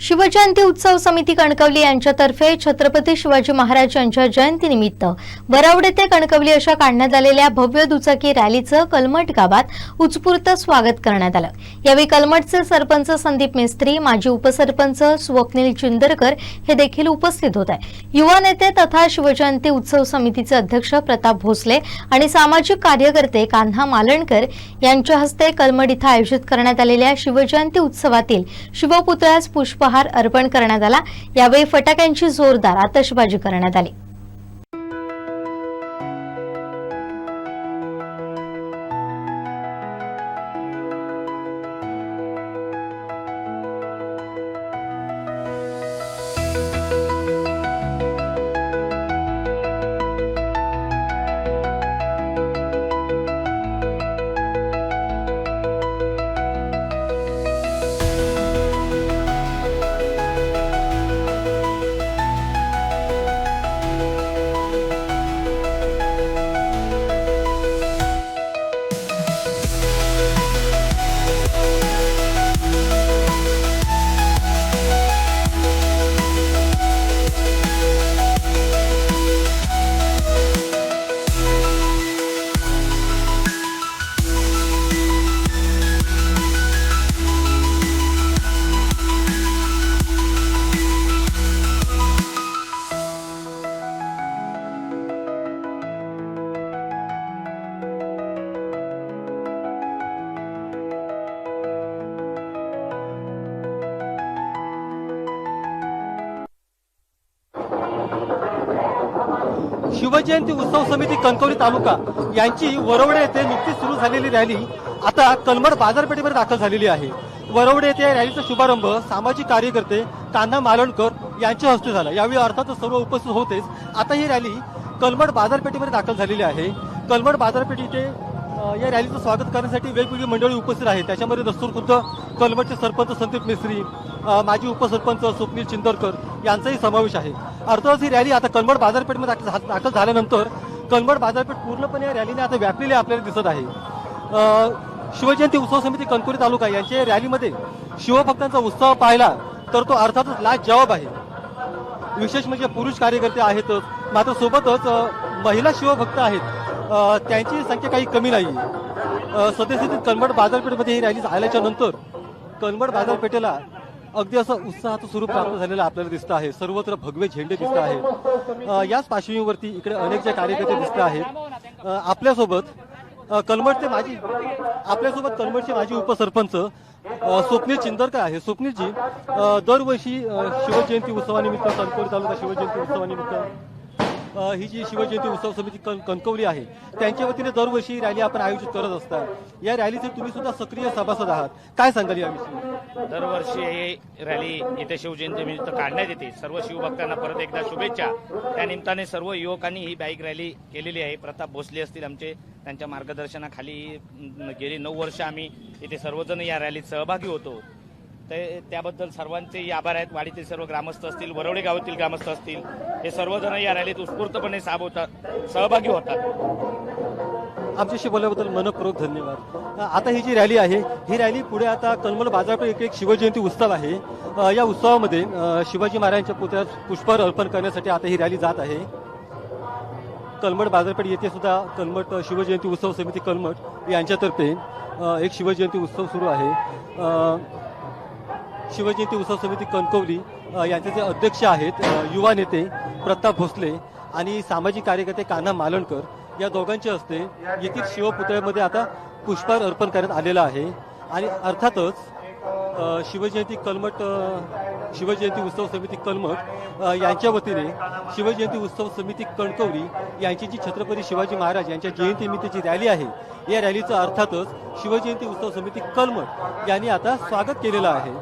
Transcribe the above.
शिवजयंती उत्सव समिती कणकवली यांच्यातर्फे छत्रपती शिवाजी महाराज यांच्या जयंतीनिमित्त वरवडे ते कणकवली अशा काढण्यात आलेल्या भव्य दुचाकी रॅलीचं कलमट गावात उत्स्फूर्त स्वागत करण्यात आलं. यावेळी कलमटचे सरपंच संदीप मेस्त्री माजी उपसरपंच स्वप्नील चिंदरकर हे देखील उपस्थित होते. युवा नेते तथा शिवजयंती उत्सव समितीचे अध्यक्ष प्रताप भोसले आणि सामाजिक कार्यकर्ते कान्हा मालणकर यांच्या हस्ते कलमड इथं आयोजित करण्यात आलेल्या शिवजयंती उत्सवातील शिवपुतळ्यास पुष्प पुष्पहार अर्पण करण्यात आला. यावेळी फटाक्यांची जोरदार आतषबाजी करण्यात आली. शिवजयंती उत्सव समिती कणकवली तालुका यांची वरवडे येथे नुकतीच सुरू झालेली रॅली आता कलमड बाजारपेठेवर दाखल झालेली आहे. वरवडे येथे या रॅलीचा शुभारंभ सामाजिक कार्यकर्ते कान्हा मालणकर यांच्या हस्ते झाला. यावेळी अर्थातच सर्व उपस्थित होतेच. आता ही रॅली कलमड बाजारपेठेमध्ये दाखल झालेली आहे. कलमड बाजारपेठेचे या रॅलीचं स्वागत करण्यासाठी वेगवेगळी मंडळी उपस्थित आहेत. त्याच्यामध्ये दस्तूर खुद्द कलमडचे सरपंच संदीप मिस्त्री माजी उपसरपंच स्वप्नील चिंदरकर यांचाही समावेश आहे. अर्थातच ही रॅली आता कलमड बाजारपेठमध्ये दाखल झा- दाखल झाल्यानंतर कलमड बाजारपेठ पूर्णपणे या रॅलीने आता व्यापलेली आपल्याला दिसत आहे. शिवजयंती उत्सव समिती कणकुरी तालुका यांच्या या रॅलीमध्ये शिवभक्तांचा उत्सव पाहिला तर तो अर्थातच लाज जवाब आहे. विशेष म्हणजे पुरुष कार्यकर्ते आहेतच. मात्र सोबतच महिला शिवभक्त आहेत. त्यांची संख्या काही कमी नाही सद्यस्थितीत कनमड बाजारपेठेमध्ये ही रॅली झाल्याच्यानंतर कनमड बाजारपेठेला अगदी असं उत्साहाचं स्वरूप प्राप्त झालेलं आपल्याला दिसतं आहे. सर्वत्र भगवे झेंडे दिसत आहेत. याच पार्श्वभूमीवरती इकडे अनेक जे कार्यकर्ते दिसत आहेत. आपल्यासोबत अ, माजी आपल्यासोबत कलमडचे माजी उपसरपंच स्वप्नील चिंदरकर आहे. स्वप्नीलजी दरवर्षी शिवजयंती उत्सवानिमित्त कणकवली तालुका शिवजयंती उत्सवानिमित्त ही जी शिवजयंती उत्सव समिती कण कणकवली आहे त्यांच्या वतीने दरवर्षी रॅली आपण आयोजित करत असतात. या रॅलीचे तुम्ही सुद्धा सक्रिय सभासद आहात. काय सांगाल याविषयी दरवर्षी ही रॅली इथे शिवजयंतीनिमित्त काढण्यात येते. सर्व शिवभक्तांना परत एकदा शुभेच्छा. त्या निमित्ताने सर्व युवकांनी ही बाईक रॅली केलेली आहे. प्रताप भोसले असतील आमचे त्यांच्या मार्गदर्शनाखाली गेली नऊ वर्ष आम्ही इथे सर्वजण या रॅलीत सहभागी होतो. ते त्याबद्दल सर्वांचे आभार आहेत. वाडीतील सर्व ग्रामस्थ असतील वरवडे गावातील ग्रामस्थ असतील हे सर्वजण या रॅलीत उत्स्फूर्तपणे साब होतात सहभागी होतात. आमच्याशी बोलल्याबद्दल मनपूर्वक धन्यवाद. आता ही जी रॅली आहे ही रॅली पुढे आता कलमल बाजारपेठ एक एक शिवजयंती उत्सव आहे. या उत्सवामध्ये शिवाजी महाराजांच्या पुतळ्यास पुष्पहार अर्पण करण्यासाठी आता ही रॅली जात आहे. कलमट बाजारपेठ येथे सुद्धा कलमट शिवजयंती उत्सव समिती कलमट यांच्यातर्फे एक शिवजयंती उत्सव सुरू आहे. शिवजयंती उत्सव समिती कणकवली यांचे जे अध्यक्ष आहेत युवा नेते प्रताप भोसले आणि सामाजिक कार्यकर्ते कान्हा मालणकर या दोघांचे हस्ते येथील शिवपुतळ्यामध्ये आता पुष्पहार अर्पण करण्यात आलेला आहे. आणि अर्थातच शिवजयंती कलमट शिवजयंती उत्सव समिती कलमट यांच्या वतीने शिवजयंती उत्सव समिती कणकवली यांची जी छत्रपती शिवाजी महाराज यांच्या जयंतीनिमित्तची रॅली आहे या रॅलीचं अर्थातच शिवजयंती उत्सव समिती कलमट यांनी आता स्वागत केलेलं आहे.